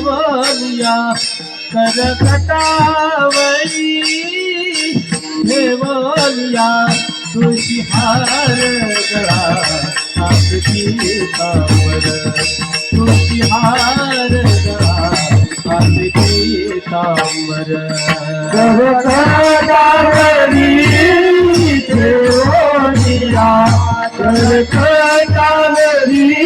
गळा आपली तावर तुझी हार गळा आपली तावर करकटावरी ठेवल्या तुझी हार गळा आपली तावर तुझी